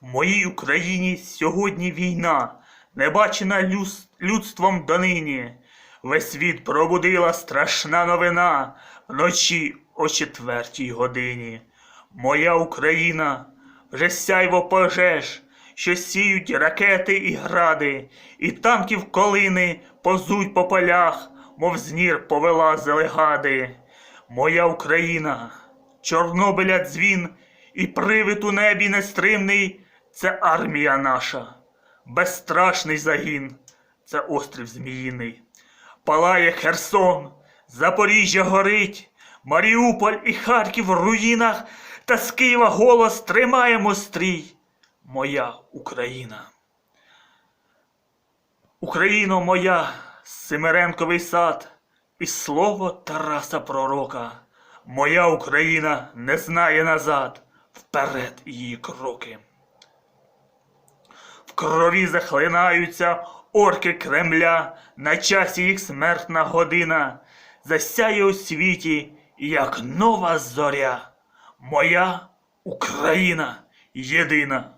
В моїй Україні сьогодні війна, не бачена людством донині. Весь світ пробудила страшна новина вночі о четвертій годині. Моя Україна вже сяйво пожеж, що сіють ракети і гради, і танків колини позуть по полях, мов знір повилазили гади. Моя Україна, Чорнобиля дзвін і привид у небі нестримний це армія наша, безстрашний загін, це острів Зміїний. Палає Херсон, Запоріжжя горить, Маріуполь і Харків в руїнах, та з Києва голос тримаємо стрій. Моя Україна. Україно моя, Семеренковий сад, і слово Тараса Пророка. Моя Україна не знає назад, вперед її кроки. Крові захлинаються орки Кремля, на часі їх смертна година, засяє у світі, як нова зоря. Моя Україна єдина.